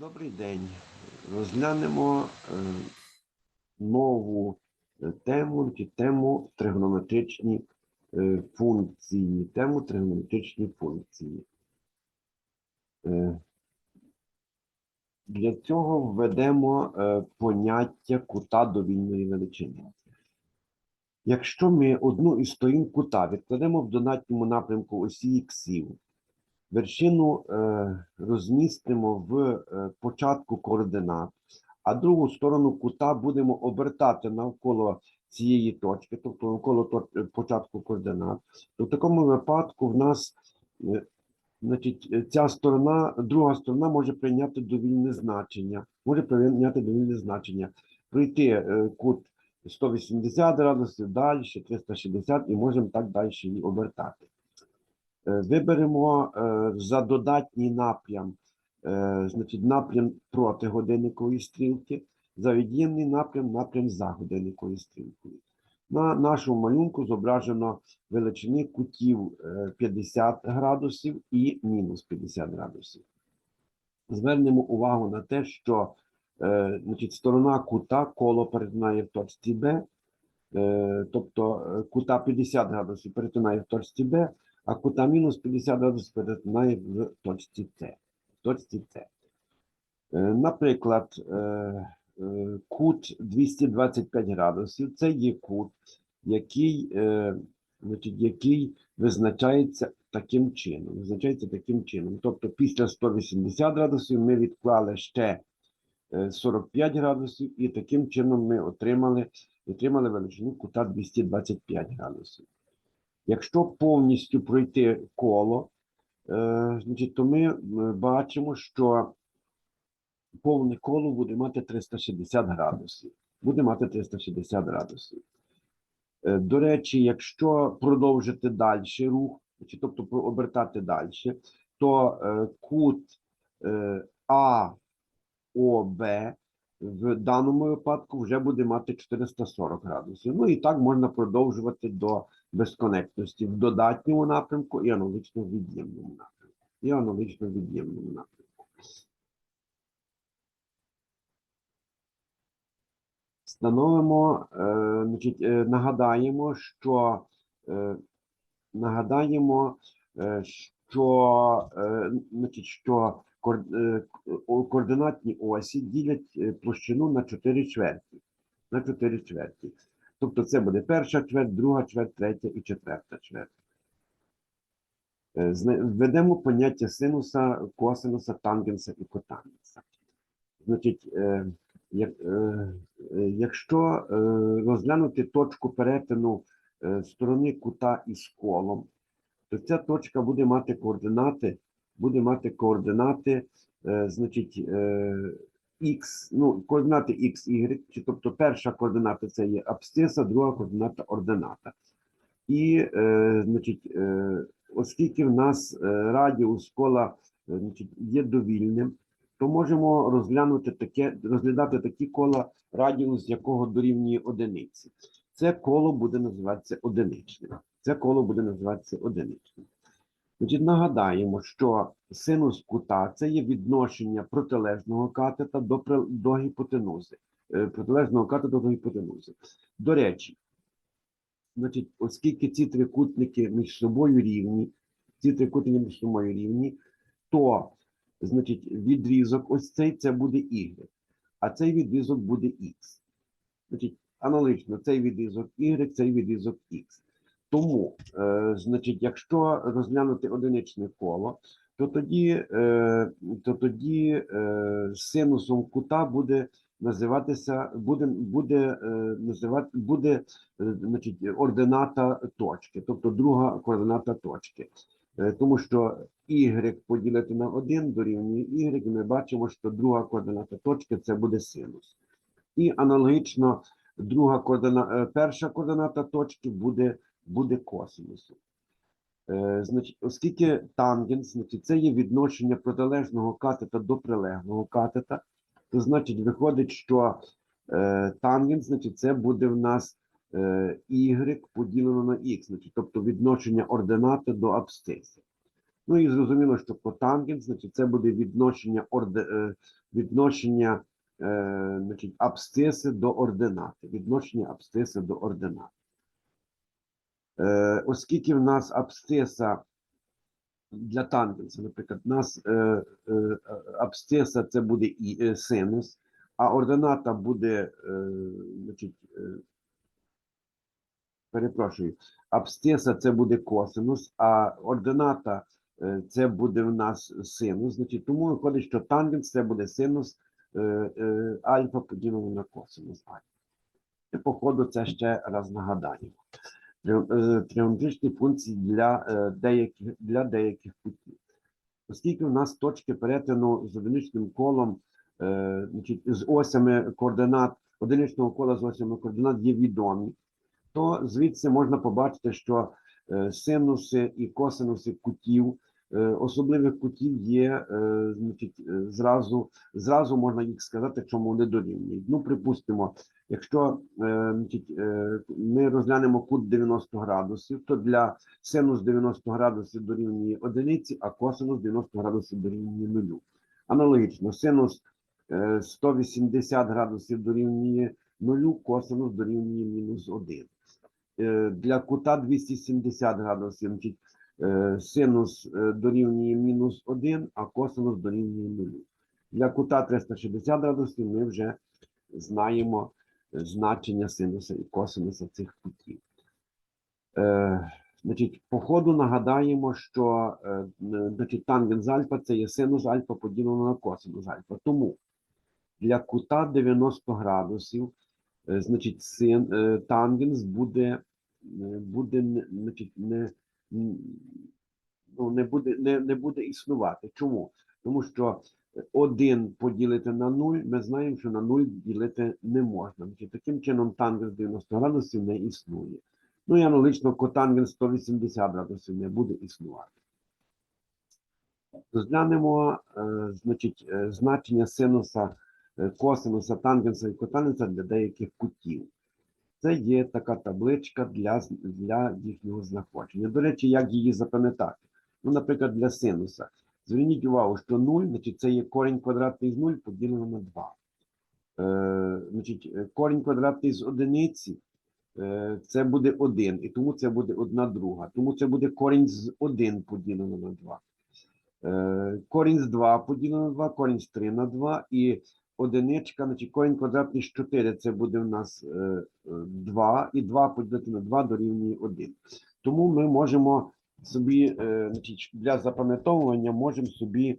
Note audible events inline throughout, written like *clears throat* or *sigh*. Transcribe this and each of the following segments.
Добрий день. Розглянемо е, нову тему чи тему тригонометричні е, функції. Тему тригонометричні функції. Е, Для цього введемо поняття кута довільної величини. Якщо ми одну із сторін кута відкладемо в донатньому напрямку осі іксів, вершину е, розмістимо в е, початку координат, а другу сторону кута будемо обертати навколо цієї точки, тобто навколо е, початку координат, то в такому випадку в нас значить, ця сторона, друга сторона може прийняти довільне значення, може прийняти довільне значення, пройти кут 180 градусів, далі 360 і можемо так далі її обертати. Е, Виберемо е, за додатній напрям, е, значить, напрям проти годинникової стрілки, за від'ємний напрям, напрям за годинниковою стрілкою. На нашому малюнку зображено величини кутів е, 50 градусів і мінус 50 градусів. Звернемо увагу на те, що значить, сторона кута коло перетинає в точці Б, тобто кута 50 градусів перетинає в точці Б, а кута мінус 50 градусів перетинає в точці С. В точці С. Е, Наприклад, е, е, кут 225 градусів це є кут, який, е, значить, який визначається таким чином. Визначається таким чином. Тобто після 180 градусів ми відклали ще е, 45 градусів, і таким чином ми отримали, отримали величину кута 225 градусів. Якщо повністю пройти коло, е, значить, то ми е, бачимо, що повне коло буде мати 360 градусів. Буде мати 360 градусів. Е, До речі, якщо продовжити далі рух, тобто обертати далі, то кут АОБ в даному випадку вже буде мати 440 градусів. Ну і так можна продовжувати до безконектності в додатньому напрямку і аналогічно в від'ємному напрямку. І аналогічно в від'ємному напрямку. Встановимо, е, значить, е, нагадаємо, що е, нагадаємо, е, що, е, значить, що е, координатні осі ділять е, площину на 4 чверті. На 4 чверті. Тобто це буде перша чверть, друга чверть, третя і четверта чверть. Введемо поняття синуса, косинуса, тангенса і котангенса. Значить, як, якщо розглянути точку перетину сторони кута із колом, то ця точка буде мати координати, буде мати координати, е, значить, е, x, ну, координати x, y, тобто перша координата це є абсциса, друга координата ордината. І, е, значить, е, оскільки в нас е, радіус кола е, значить, є довільним, то можемо розглянути таке, розглядати такі кола, радіус якого дорівнює одиниці. Це коло буде називатися одиничним. Це коло буде називатися одиничним. Значить, нагадаємо, що синус кута це є відношення протилежного катета до, до гіпотенузи. Е, Протилежного катета до гіпотенузи. До речі, значить, оскільки ці трикутники між собою рівні, ці трикутники між собою рівні, то значить, відрізок ось цей це буде y, а цей відрізок буде x. Значить, аналогічно, цей відрізок y, цей відрізок x. Тому, е, значить, якщо розглянути одиничне коло, то тоді, е, то тоді е, синусом кута буде називатися, буде, буде, е, називати, буде е, значить, ордината точки, тобто друга координата точки. Е, Тому що y поділити на 1 дорівнює y, і ми бачимо, що друга координата точки це буде синус. І аналогічно друга координата, е, перша координата точки буде, буде косинусом. Е, значить, оскільки тангенс, значить, це є відношення протилежного катета до прилеглого катета, то значить виходить, що е, тангенс, значить, це буде в нас е, y поділено на x, значить, тобто відношення ординати до абсциси. Ну і зрозуміло, що котангенс, значить, це буде відношення орде, е, відношення е, значить, абсциси до ординати. Відношення абсциси до ординати. Е, оскільки в нас абсциса для тангенса, наприклад, у нас е, е, абсциса це буде і синус, а ордината буде, значить, перепрошую, абсциса це буде косинус, а ордината це буде в нас синус. Значить, тому виходить, що тангенс це буде синус альфа поділено на косинус альфа. І по ходу це ще раз нагадаємо. Тріо- е, Тріометричні функції для е, деяких для деяких кутів. Оскільки в нас точки перетину з одиничним колом, е, з осями координат, одиничного кола з осями координат є відомі, то звідси можна побачити, що е, синуси і косинуси кутів, е, особливих кутів є, е, значить, е, зразу, зразу можна їх сказати, чому вони дорівнюють. Ну, припустимо, якщо е, значить, е, ми розглянемо кут 90 градусів, то для синус 90 градусів дорівнює одиниці, а косинус 90 градусів дорівнює нулю. Аналогічно, синус е, 180 градусів дорівнює нулю, косинус дорівнює мінус 1. Е, Для кута 270 градусів, значить, е, синус е, дорівнює мінус 1, а косинус дорівнює нулю. Для кута 360 градусів ми вже знаємо е, значення синуса і косинуса цих кутів. Е, Значить, по ходу нагадаємо, що е, значить, тангенс альфа це є синус альфа поділено на косинус альфа. Тому для кута 90 градусів, е, значить, син, е, тангенс буде, е, буде значить, не, ну, не, буде, не, не буде існувати. Чому? Тому що 1 поділити на 0, ми знаємо, що на 0 ділити не можна. Таким чином тангенс 90 градусів не існує. Ну і аналогічно котангенс 180 градусів не буде існувати. Розглянемо е, значить, е, значення синуса, е, косинуса, тангенса і котангенса для деяких кутів. Це є така табличка для, для їхнього знаходження. До речі, як її запам'ятати? Ну, наприклад, для синуса. Зверніть увагу, що 0, значить, це є корінь квадратний з 0 поділено на 2. Е, значить, корінь квадратний з одиниці е, це буде 1, і тому це буде 1 друга. Тому це буде корінь з 1 поділено на 2. Е, корінь з 2 поділено на 2, корінь з 3 на 2 і одиничка, значить корінь квадратний з 4, це буде в нас е, е, 2, і 2 поділити на 2 дорівнює 1. Тому ми можемо собі, е, значить, для запам'ятовування можемо собі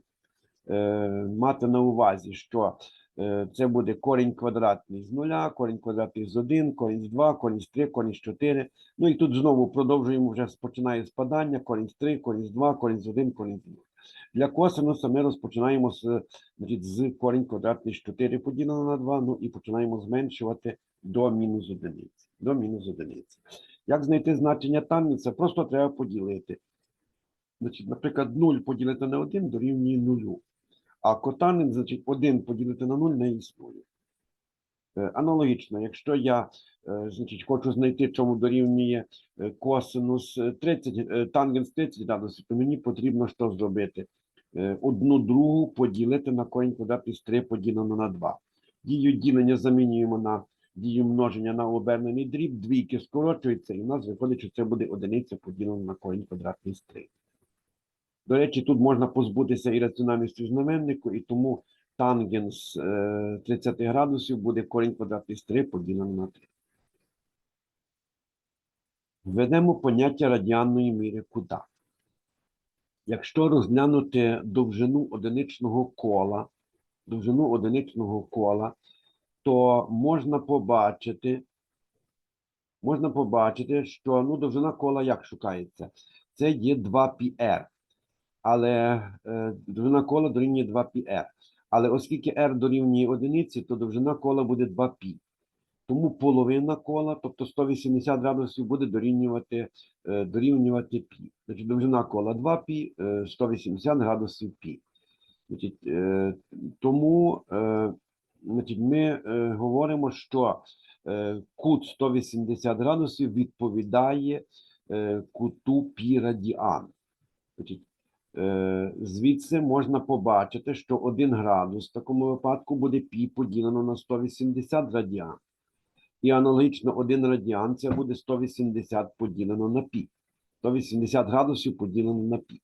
е, мати на увазі, що е, це буде корінь квадратний з 0, корінь квадратний з 1, корінь з 2, корінь з 3, корінь з 4. Ну і тут знову продовжуємо вже починає спадання, корінь з 3, корінь з 2, корінь з 1, корінь з 0. Для косинуса ми розпочинаємо з, значить, з корінь квадратний 4 поділено на 2, ну і починаємо зменшувати до мінус одиниці. До мінус одиниці. Як знайти значення тангенса? Просто треба поділити. Значить, наприклад, 0 поділити на 1 дорівнює 0. А котангенс, значить, 1 поділити на 0 не існує. Е, Аналогічно, якщо я е, значить, хочу знайти, чому дорівнює е, косинус е, 30, е, тангенс 30 градусів, то мені потрібно що зробити? Е, Одну другу поділити на корінь квадратний з 3 поділено на 2. Дію ділення замінюємо на дію множення на обернений дріб, двійки скорочуються, і в нас виходить, що це буде одиниця поділена на корінь квадратний з 3. До речі, тут можна позбутися ірраціональності знаменнику, і тому тангенс е, 30 градусів буде корінь квадратний з 3 поділено на 3. Введемо поняття радіанної міри кута. Якщо розглянути довжину одиничного кола, довжину одиничного кола, то можна побачити, можна побачити, що ну, довжина кола як шукається? Це є 2πr. Але е, довжина кола дорівнює 2πr. Але оскільки r дорівнює одиниці, то довжина кола буде 2π. Тому половина кола, тобто 180 градусів, буде дорівнювати е, дорівнювати пі. Значить, довжина кола 2 пі, е, 180 градусів пі. Е, тому значить, ми говоримо, що кут 180 градусів відповідає куту пі радіан. Звідси можна побачити, що 1 градус в такому випадку буде пі поділено на 180 радіан. І аналогічно 1 радіан це буде 180 поділено на пі. 180 градусів поділено на пі.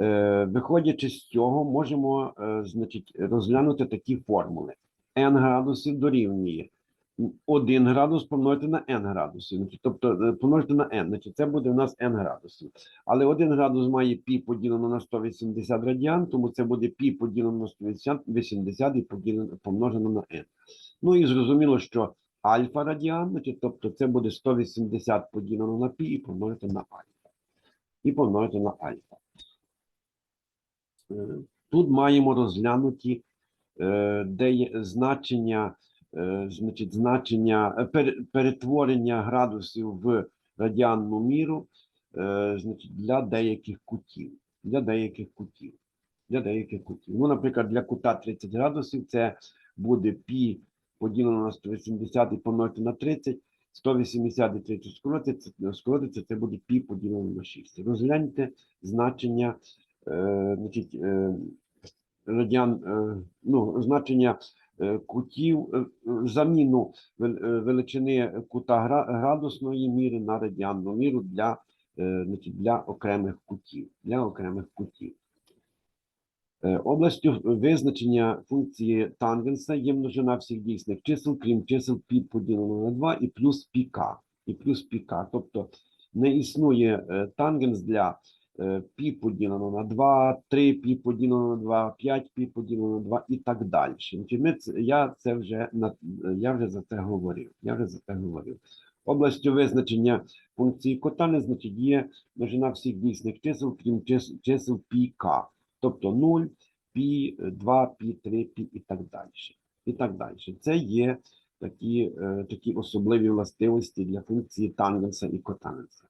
Е, Виходячи з цього, можемо е, значить, розглянути такі формули. n градусів дорівнює 1 градус помножити на n градусів. Тобто е, помножити на n, значить, це буде у нас n градусів. Але 1 градус має пі поділено на 180 радіан, тому це буде пі поділено на 180 і поділено, помножено на n. Ну і зрозуміло, що альфа радіан, тобто це буде 180 поділено на пі і помножити на альфа. І помножити на альфа. Е, Тут маємо розглянуті е, де є значення, е, значить, значення перетворення градусів в радіанну міру значить, для деяких кутів. Для деяких кутів. Для деяких кутів. Ну, наприклад, для кута 30 градусів це буде пі поділено на 180 і помножити на 30. 180 і 30 скоротиться, скоротиться, це буде пі поділено на 6. Розгляньте значення е, значить, е, радіан, е, ну, значення е, кутів, е, заміну е, величини кута гра- градусної міри на радіанну міру для, значить, для окремих кутів. Для окремих кутів. Е, Областю визначення функції тангенса є множина всіх дійсних чисел, крім чисел пі поділено на 2 і плюс піка. І плюс піка. Тобто не існує е, тангенс для е, пі поділено на 2, 3 пі поділено на 2, 5 пі поділено на 2 і так далі. Ми я це вже я вже за це говорив. Я вже за це говорив. Областю визначення функції кота не значить є множина всіх дійсних чисел, крім чис- чисел піка. Тобто 0, пі, 2, пі, 3, пі і так далі. І так далі. Це є такі, е, такі особливі властивості для функції тангенса і котангенса.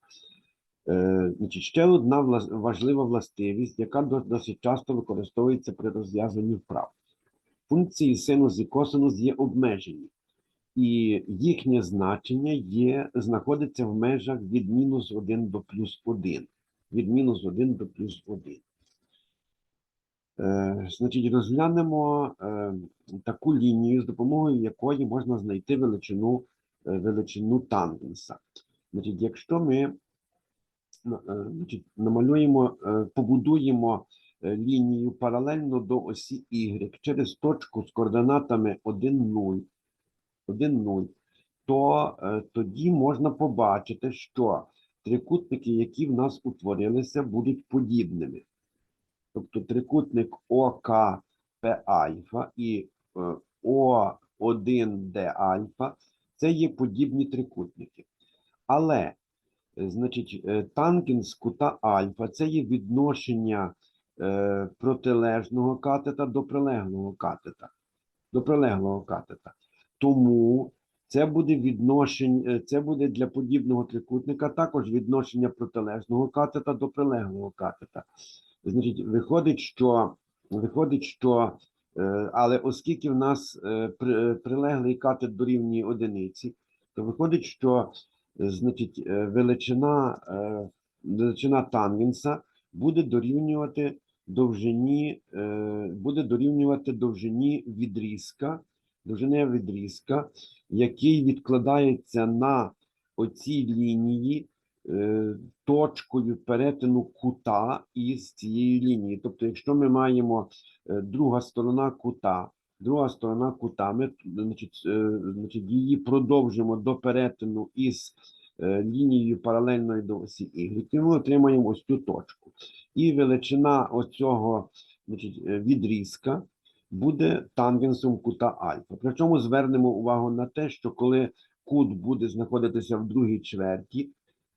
Е, значить, ще одна важлива властивість, яка до- досить часто використовується при розв'язанні вправ. Функції синус і косинус є обмежені, і їхнє значення є, знаходиться в межах від мінус 1 до плюс 1. Від мінус 1 до плюс 1. Е, Значить, розглянемо е, таку лінію, з допомогою якої можна знайти величину, е, величину тангенса. Значить, якщо ми значить, намалюємо, побудуємо лінію паралельно до осі Y через точку з координатами 1, 0, 1, 0, то тоді можна побачити, що трикутники, які в нас утворилися, будуть подібними. Тобто трикутник ОК П альфа і е, О1Д альфа це є подібні трикутники. Але, е, значить, е, тангенс кута альфа це є відношення протилежного катета до прилеглого катета. До прилеглого катета. Тому це буде відношення, це буде для подібного трикутника також відношення протилежного катета до прилеглого катета. Значить, виходить, що виходить, що е, але оскільки в нас е, е, прилеглий катет дорівнює одиниці, то виходить, що значить, величина, величина тангенса буде дорівнювати довжині, буде дорівнювати довжині відрізка, довжини відрізка, який відкладається на оцій лінії точкою перетину кута із цієї лінії. Тобто, якщо ми маємо е, друга сторона кута, друга сторона кута, ми значить, е, значить, її продовжимо до перетину із е, лінією паралельною до осі Y, і ми отримаємо ось цю точку. І величина оцього значить, е, відрізка буде тангенсом кута альфа. Причому звернемо увагу на те, що коли кут буде знаходитися в другій чверті,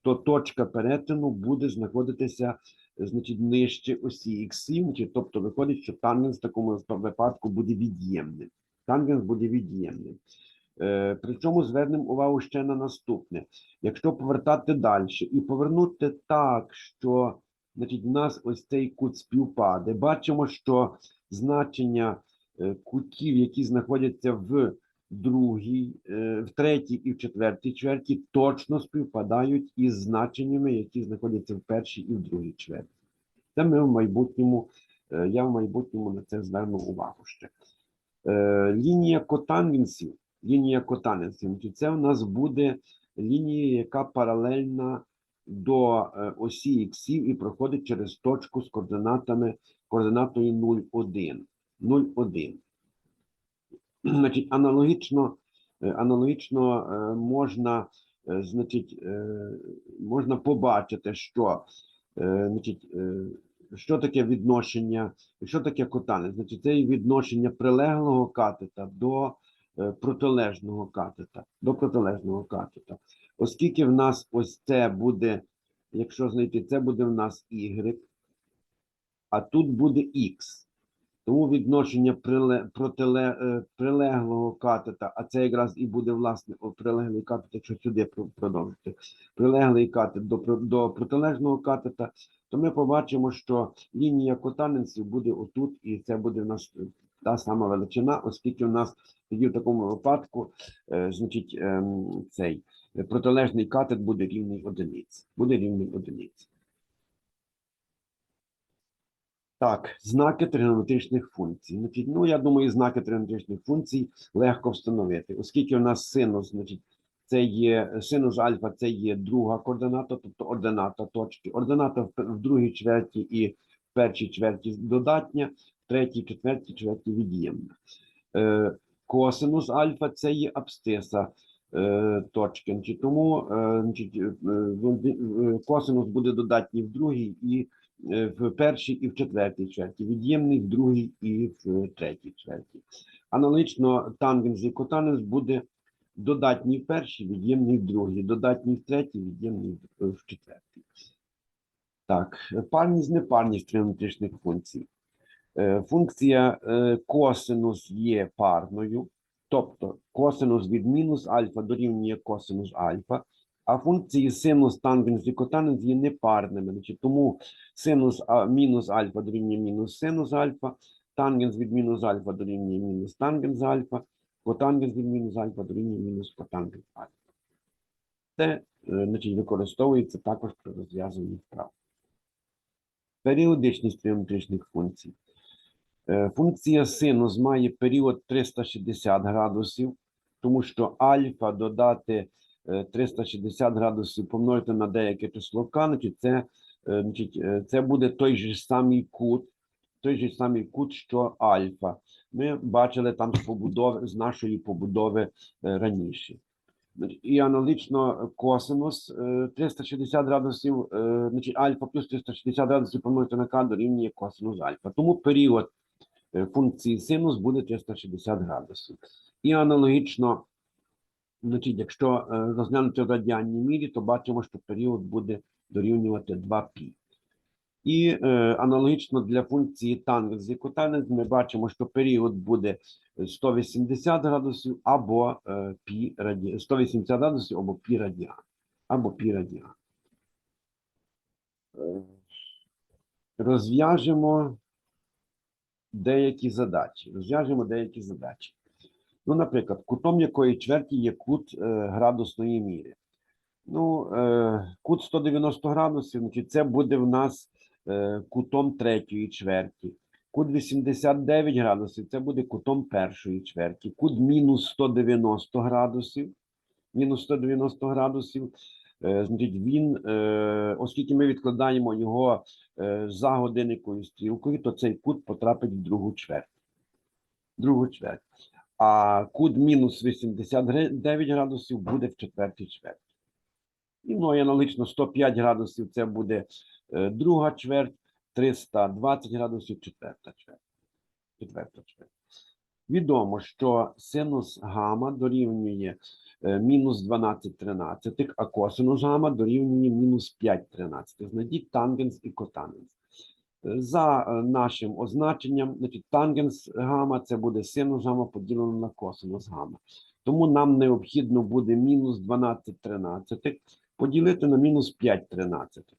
то точка перетину буде знаходитися е, значить, нижче осі Х7, тобто виходить, що тангенс в такому випадку буде від'ємним. Тангенс буде від'ємним. Е, причому звернемо увагу ще на наступне. Якщо повертати далі і повернути так, що значить, в нас ось цей кут співпаде, бачимо, що значення е, кутів, які знаходяться в другій, е, в третій і в четвертій чверті, точно співпадають із значеннями, які знаходяться в першій і в другій чверті. Це ми в майбутньому, е, я в майбутньому на це зверну увагу ще. Е, Лінія котангенсів, лінія котангенсів, це в нас буде лінія, яка паралельна до осі іксів і проходить через точку з координатами, координатою 0,1. 0,1. Значить, аналогічно, е, аналогічно е, можна, е, значить, можна побачити, що, значить, що таке відношення, що таке котане? Значить, це є відношення прилеглого катета до протилежного катета, до протилежного катета. Оскільки в нас ось це буде, якщо знайти, це буде в нас y, а тут буде x. Тому відношення приле, протиле, е, прилеглого катета, а це якраз і буде власне прилеглий катет, якщо сюди продовжити, прилеглий катет до, до протилежного катета, то ми побачимо, що лінія котаненців буде отут, і це буде в нас е, та сама величина, оскільки в нас тоді в такому випадку, е, значить, ем, цей е, протилежний катет буде рівний одиниці. Буде рівний одиниці. Так, знаки тригонометричних функцій. Значить, ну, я думаю, знаки тригонометричних функцій легко встановити, оскільки у нас синус, значить, це є синус альфа, це є друга координата, тобто ордината точки. Ордината в, в другій чверті і в першій чверті додатня, в третій, четвертій чверті від'ємна. Е, косинус альфа це є абсциса е, точки. Значить, тому е, значить, е, косинус буде додатній в другій і в першій і в четвертій чверті, від'ємний в другій і в третій чверті. Аналогічно тангенс і котангенс буде додатній в першій, від'ємний в другій, додатній в третій, від'ємний в- в четвертій. Так, парність, непарність тригонометричних функцій. Е, Функція е, косинус є парною, тобто косинус від мінус альфа дорівнює косинус альфа, а функції синус, тангенс і котангенс є непарними. Значить, тому синус а, мінус альфа дорівнює мінус синус альфа, тангенс від мінус альфа дорівнює мінус тангенс альфа, котангенс від мінус альфа дорівнює мінус котангенс альфа. Це е, значить, використовується також при розв'язанні вправ. Періодичність тригонометричних функцій. Е, Функція синус має період 360 градусів, тому що альфа додати 360 градусів помножити на деяке число k, значить це, е, значить, е, це буде той же самий кут, той же самий кут, що альфа. Ми бачили там з побудови, з нашої побудови е, раніше. І аналогічно косинус е, 360 градусів, е, значить альфа плюс 360 градусів помножити на k дорівнює косинус альфа. Тому період е, функції синус буде 360 градусів. І аналогічно, значить, якщо е, розглянути в радіальній мірі, то бачимо, що період буде дорівнювати 2π. І е, аналогічно для функції тангенс і котангенс ми бачимо, що період буде 180 градусів або е, пі раді... 180 градусів або пі радіан. Або пі радіан. Е, Розв'яжемо деякі задачі. Розв'яжемо деякі задачі. Ну, наприклад, кутом якої чверті є кут е, градусної міри. Ну, е, кут 190 градусів, значить, це буде в нас е, кутом третьої чверті. Кут 89 градусів, це буде кутом першої чверті. Кут мінус 190 градусів. Мінус 190 градусів. Значить, він, оскільки ми відкладаємо його за годинниковою стрілкою, то цей кут потрапить в другу чверть. Другу чверть. А кут мінус 89 градусів буде в четвертій чверті. І ну, і аналогічно 105 градусів це буде е, друга чверть, 320 градусів четверта чверть. Четверта чверть. Відомо, що синус гама дорівнює е, мінус 12 тринадцятих, а косинус гама дорівнює мінус 5 тринадцятих. Знайдіть тангенс і котангенс. Е, За е, нашим означенням, значить, тангенс гама це буде синус гама поділено на косинус гама. Тому нам необхідно буде мінус 12 тринадцятих поділити на мінус 5 тринадцятих.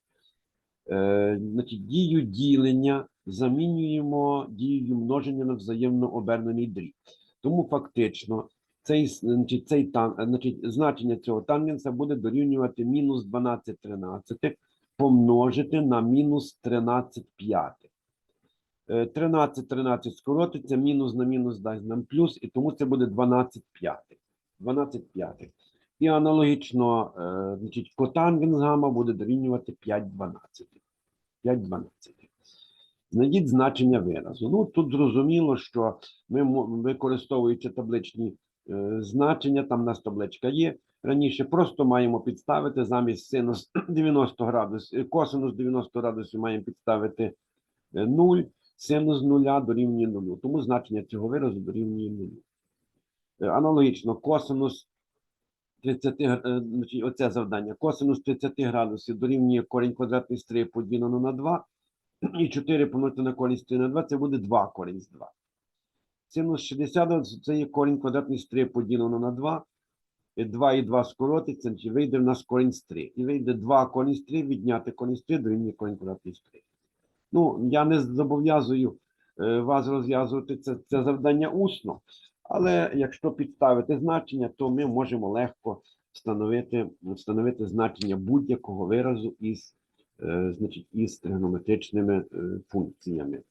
Е, значить, дію ділення замінюємо дією множення на взаємно обернений дріб. Тому фактично цей, значить, цей значить, значення цього тангенса буде дорівнювати мінус 12 тринадцятих помножити на мінус 13 п'ятих. Е, 13, 13 скоротиться, мінус на мінус дасть нам плюс, і тому це буде 12 п'ятих. 12 п'ятих. І аналогічно, е, значить, котангенс гамма буде дорівнювати 5 дванадцятих. 5 дванадцятих. Знайдіть значення виразу. Ну, тут зрозуміло, що ми, використовуючи табличні е, значення, там у нас табличка є. Раніше просто маємо підставити замість синус 90 градусів, косинус 90 градусів маємо підставити 0, синус 0 дорівнює 0. Тому значення цього виразу дорівнює 0. Е, Аналогічно, косинус 30, гр- е, оце завдання. Косинус 30 градусів дорівнює корінь квадратний з 3 поділено на 2. *clears throat* І 4 помножити на корінь з 3 на 2, це буде 2 корінь з 2. Синус 60 градусів це є корінь квадратний з 3 поділено на 2. І 2 і 2 скоротиться, значить вийде в нас корінь з 3. І вийде 2 корінь з 3, відняти корінь з 3, дорівнює корінь квадратний з 3. Ну, я не зобов'язую е, вас розв'язувати це, це завдання усно, але якщо підставити значення, то ми можемо легко встановити, встановити значення будь-якого виразу із, е, значить, із тригонометричними е, функціями.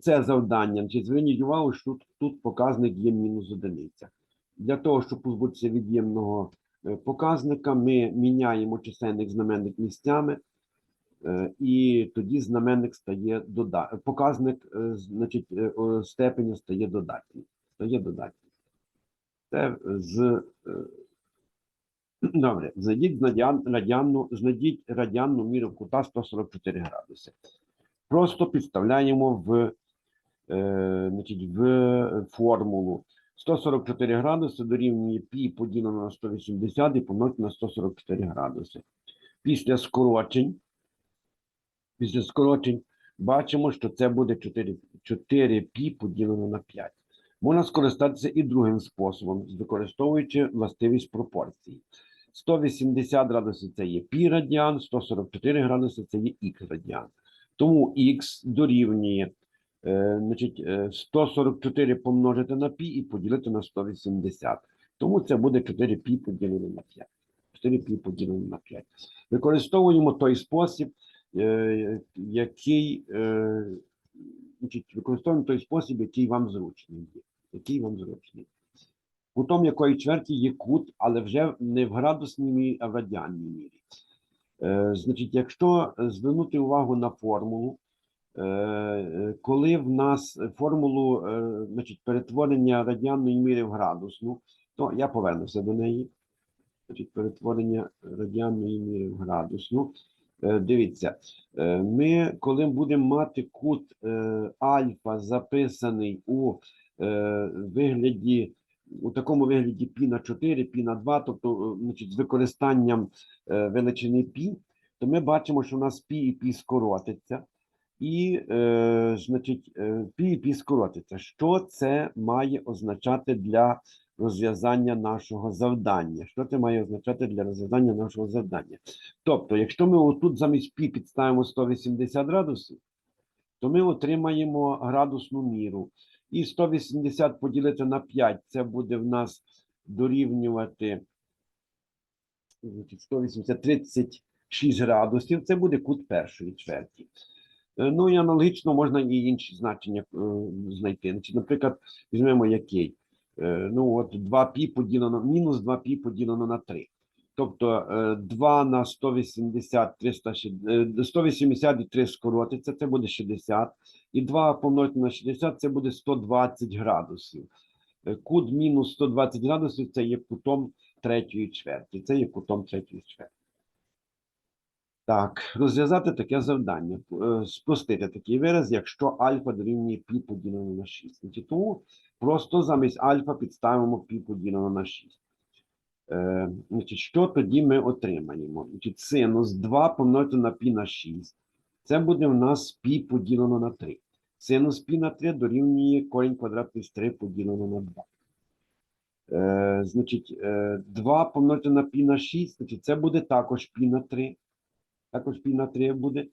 Це завдання. Значить, зверніть увагу, що тут, тут показник є мінус одиниця. Для того, щоб позбутися від'ємного е, показника, ми міняємо чисельник знаменник місцями, е, і тоді знаменник стає дода... показник, е, значить, степеня стає додатнім. Стає додатнім. Це з *clears throat* Добре, знайдіть радіан, радіанну, знайдіть радіанну міру кута 144 градуси. Просто підставляємо в, е, значить, в формулу. 144 градуси дорівнює пі поділено на 180 і помножити на 144 градуси. Після скорочень, після скорочень бачимо, що це буде 4, 4 пі поділено на 5. Можна скористатися і другим способом, використовуючи властивість пропорції. 180 градусів це є пі радіан, 144 градуси це є х радіан. Тому х дорівнює е, значить, е, 144 помножити на пі і поділити на 180. Тому це буде 4 пі поділено на 5. 4 пі поділено на 5. Використовуємо той спосіб, е, який е, значить, використовуємо той спосіб, який вам зручний є. Який вам зручний. Кутом якої чверті є кут, але вже не в градусній а в радіанній мірі. Е, значить, якщо звернути увагу на формулу, е, е, коли в нас формулу значить, перетворення радіанної міри в градусну, то я повернуся до неї. Значить, перетворення радіанної міри в градусну. Дивіться, ми, коли будемо мати кут альфа записаний у вигляді, у такому вигляді пі на 4, пі на 2, тобто е, значить, з використанням е, величини пі, то ми бачимо, що у нас пі і пі скоротиться. І, е, значить, е, пі і пі скоротиться. Що це має означати для розв'язання нашого завдання? Що це має означати для розв'язання нашого завдання? Тобто, якщо ми отут замість пі підставимо 180 градусів, то ми отримаємо градусну міру. І 180 поділити на 5, це буде в нас дорівнювати значить, 180, 36 градусів, це буде кут першої чверті. Е, Ну і аналогічно можна і інші значення е, знайти. Наприклад, візьмемо який. Е, Ну, от 2 пі поділено, мінус 2 пі поділено на 3. Тобто е, 2 на 180, 360, е, 180 і 3 скоротиться, це буде 60. І 2 помножити на 60, це буде 120 градусів. Е, Кут мінус 120 градусів це є кутом третьої чверті. Це є кутом третьої чверті. Так, розв'язати таке завдання, е, спростити такий вираз, якщо альфа дорівнює пі поділено на 6. Тому просто замість альфа підставимо пі поділено на 6. Е, значить, що тоді ми отримаємо? Значить, синус 2 помножити на пі на 6. Це буде в нас пі поділено на 3. Синус пі на 3 дорівнює корінь квадратний з 3 поділено на 2. Е, значить, е, 2 помножити на пі на 6, значить, це буде також пі на 3. Також пі на 3 буде.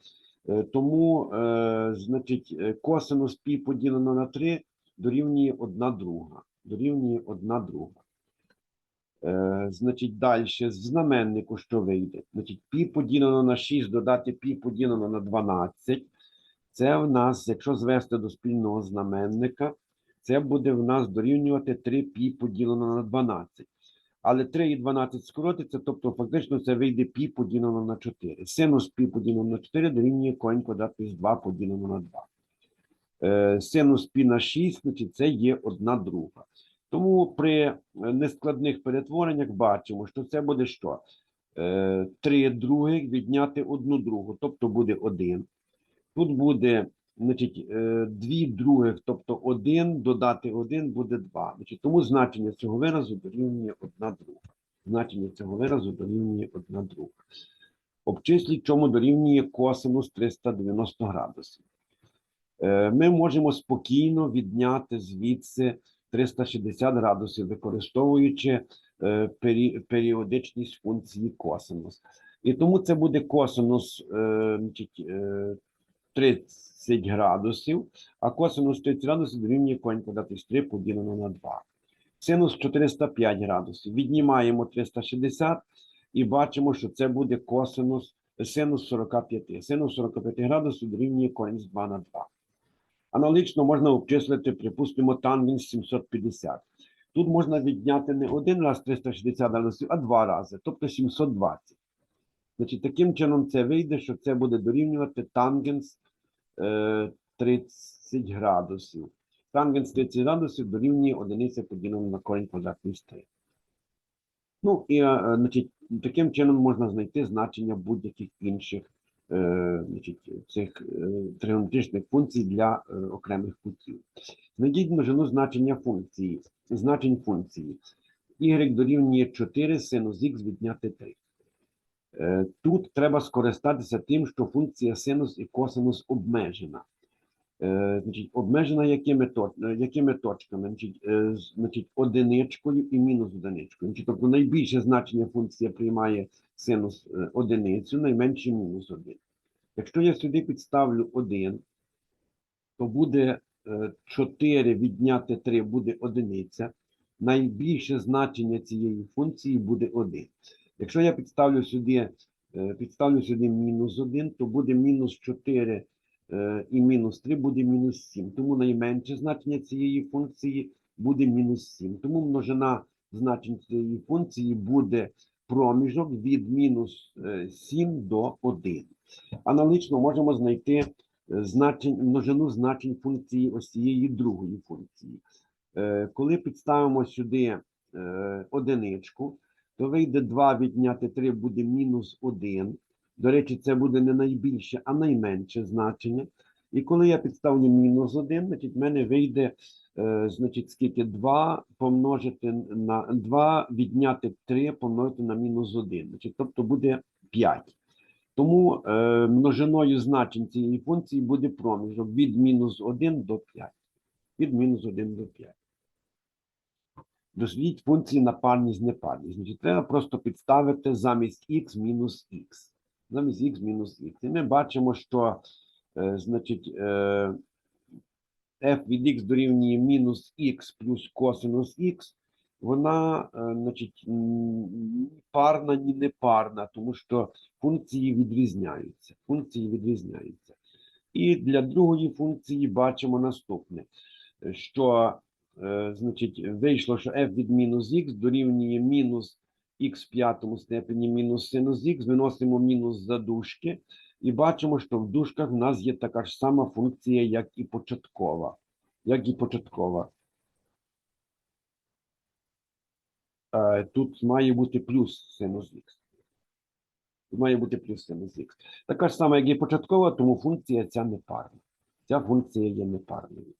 Е, тому, е, значить, е, косинус пі поділено на 3 дорівнює 1 друга. Дорівнює 1 друга. Е, значить, далі з знаменнику, що вийде? Значить, пі поділено на 6, додати пі поділено на 12. Це в нас, якщо звести до спільного знаменника, це буде в нас дорівнювати 3 пі поділено на 12. Але 3 і 12 скоротиться, тобто фактично це вийде пі поділено на 4. Синус пі поділено на 4 дорівнює корінь квадратний з 2 поділено на 2. Е, Синус пі на 6, значить це є одна друга. Тому при е, нескладних перетвореннях бачимо, що це буде що? Е, 3 других відняти одну другу, тобто буде 1. Тут буде значить, е, 2 других, тобто 1 додати 1 буде 2. Значить, тому значення цього виразу дорівнює 1 друга. Значення цього виразу дорівнює 1 друга. Обчисліть, чому дорівнює косинус 390 градусів. Е, Ми можемо спокійно відняти звідси 360 градусів, використовуючи е, періодичність функції косинус. І тому це буде косинус е, е, 30 градусів, а косинус 30 градусів дорівнює корінь квадратний з 3 поділено на 2. Синус 405 градусів. Віднімаємо 360 і бачимо, що це буде косинус синус 45. Синус 45 градусів дорівнює корінь з 2 на 2. Аналогічно можна обчислити, припустимо, тангенс 750. Тут можна відняти не один раз 360 градусів, а два рази, тобто 720. Значить, таким чином це вийде, що це буде дорівнювати тангенс е, 30 градусів. Тангенс 30 градусів дорівнює одиниця поділено на корінь квадратний з 3. Ну і е, значить, таким чином можна знайти значення будь-яких інших е, значить, цих е, тригонометричних функцій для е, окремих кутів. Знайдіть множину значення функції, значень функції. Y дорівнює 4 синус х відняти 3. Е, Тут треба скористатися тим, що функція синус і косинус обмежена. Е, Значить, обмежена якими, е, якими точками? Значить, е, значить, одиничкою і мінус одиничкою. Значить, тобто найбільше значення функція приймає синус е, одиницю, найменше мінус 1. Якщо я сюди підставлю 1, то буде е, 4 відняти 3 буде одиниця. Найбільше значення цієї функції буде 1. Якщо я підставлю сюди, е, підставлю сюди мінус 1, то буде мінус 4 е, і мінус 3 буде мінус 7. Тому найменше значення цієї функції буде мінус 7. Тому множина значень цієї функції буде проміжок від мінус е, 7 до 1. Аналогічно можемо знайти е, значень, множину значень функції ось цієї другої функції. Е, Коли підставимо сюди е, одиничку, то вийде 2 відняти 3 буде мінус 1. До речі, це буде не найбільше, а найменше значення. І коли я підставлю мінус 1, значить в мене вийде, е, значить, скільки 2 помножити на 2 відняти 3 помножити на мінус 1. Значить, тобто буде 5. Тому е, множиною значень цієї функції буде проміжок від мінус 1 до 5. Від мінус 1 до 5. Дослідіть функції на парність, непарність. Значить, треба просто підставити замість х мінус х. Замість х мінус х. І ми бачимо, що значить, е, f від х дорівнює мінус х плюс косинус х. Вона, е, значить, ні парна, ні не парна, тому що функції відрізняються. Функції відрізняються. І для другої функції бачимо наступне, е, що Е, значить, вийшло, що f від мінус х дорівнює мінус х в п'ятому степені мінус синус х, виносимо мінус за дужки, і бачимо, що в дужках в нас є така ж сама функція, як і початкова. Як і початкова. Е, Тут має бути плюс синус х. Тут має бути плюс синус х. Така ж сама, як і початкова, тому функція ця непарна. Ця функція є непарною.